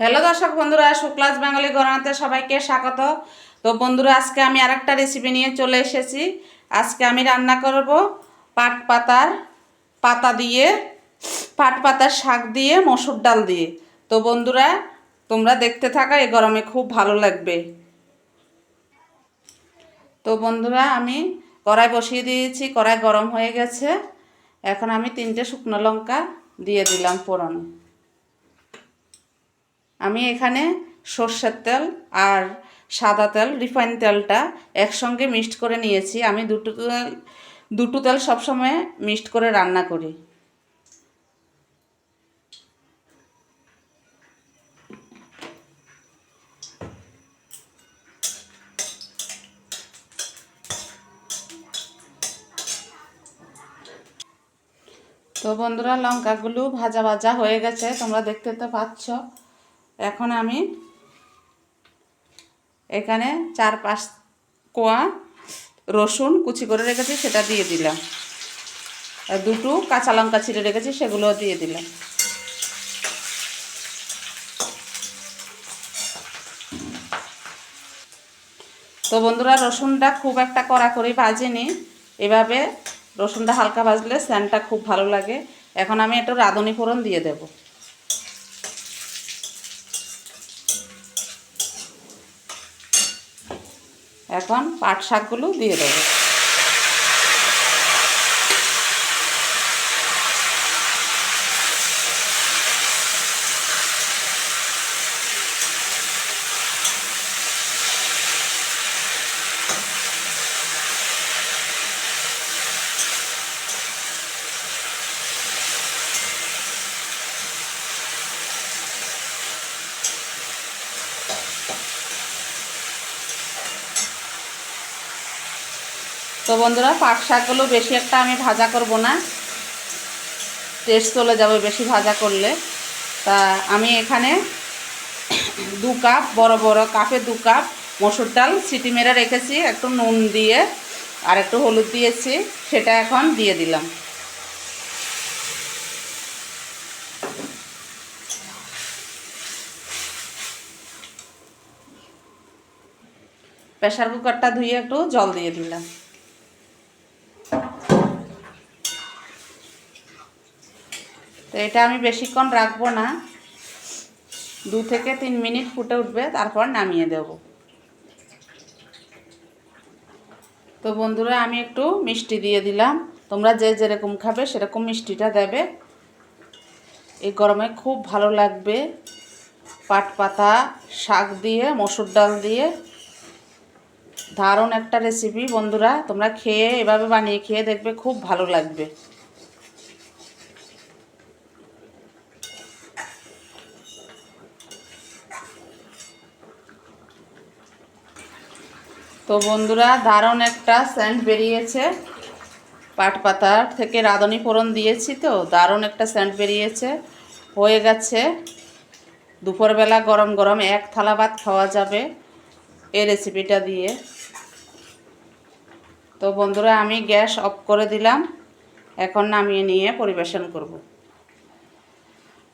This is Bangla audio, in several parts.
হ্যালো দর্শক বন্ধুরা, শুক্লাস বেঙ্গলি গণনাতে সবাইকে স্বাগত। তো বন্ধুরা, আজকে আমি আরেকটা রেসিপি নিয়ে চলে এসেছি। আজকে আমি রান্না করব পাট পাতার পাতা দিয়ে, পাট পাতার শাক দিয়ে, মসুর ডাল দিয়ে। তো বন্ধুরা, তোমরা দেখতে থাকা, এই গরমে খুব ভালো লাগবে। তো বন্ধুরা, আমি কড়াই বসিয়ে দিয়েছি, কড়াই গরম হয়ে গেছে। এখন আমি তিনটে শুকনো লঙ্কা দিয়ে দিলাম ফোড়ন। আমি এখানে সর্ষের তেল আর সাদা তেল, রিফাইন তেলটা একসঙ্গে মিক্সড করে নিয়েছি। আমি দুটো তেল দুটো তেল সবসময় মিক্সড করে রান্না করি। তো বন্ধুরা, লঙ্কাগুলো ভাজা ভাজা হয়ে গেছে, তোমরা দেখতে তো পাচ্ছ। এখন আমি এখানে চার পাঁচ কোয়া রসুন কুচি করে রেখেছি, সেটা দিয়ে দিলাম। আর দুটো কাঁচা লঙ্কা ছিঁড়ে রেখেছি সেগুলো দিয়ে দিলাম। তো বন্ধুরা, রসুনটা খুব একটা কড়া করে ভাজিনি। এভাবে রসুনটা হালকা ভাজলে স্যানটা খুব ভালো লাগে। এখন আমি একটু রাঁধুনি ফোড়ন দিয়ে দেব। এখন পাট শাকগুলো দিয়ে দেবো। তো বন্ধুরা, পাট শাকগুলো বেশি একটা আমি ভাজা করব না। টেস্ট চলে যাবে বেশি ভাজা করলে। তা আমি এখানে দু কাপ, বড় বড় কাপে দু কাপ মসুর ডাল সিটি মেরে রেখেছি, একটু নুন দিয়ে আর একটু হলুদ দিয়েছি, সেটা এখন দিয়ে দিলাম। প্রেশার কুকারটা ধুয়ে একটু জল দিয়ে দিলাম। তো এটা আমি বেশিক্ষণ রাখব না। দু থেকে তিন মিনিট ফুটে উঠবে, তারপর নামিয়ে দেব। তো বন্ধুরা, আমি একটু মিষ্টি দিয়ে দিলাম। তোমরা যে যেরকম খাবে সেরকম মিষ্টিটা দেবে। এই গরমে খুব ভালো লাগবে। পাট পাতা, শাক দিয়ে, মসুর ডাল দিয়ে। দারুণ একটা রেসিপি বন্ধুরা। তোমরা খেয়ে এভাবে বানিয়ে খেয়ে দেখবে খুব ভালো লাগবে। তো বন্ধুরা, দারুণ একটা স্যান্ড বেরিয়েছে। পাট পাতার থেকে রাঁধুনি ফোড়ন দিয়েছি তো, দারুণ একটা স্যান্ড বেরিয়েছে। হয়ে গেছে। দুপুরবেলা গরম গরম এক থালা ভাত খাওয়া যাবে এই রেসিপিটা দিয়ে। তো বন্ধুরা, আমি গ্যাস অফ করে দিলাম। এখন নামিয়ে নিয়ে পরিবেশন করব।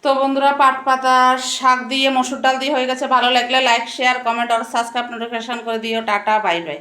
তো বন্ধুরা, পাট পাতা, শাক দিয়ে, মসুর ডাল দিয়ে হয়ে গেছে। ভালো লাগলে লাইক শেয়ার কমেন্ট আর সাবস্ক্রাইব নোটিফিকেশন করে দিও। Tata bye bye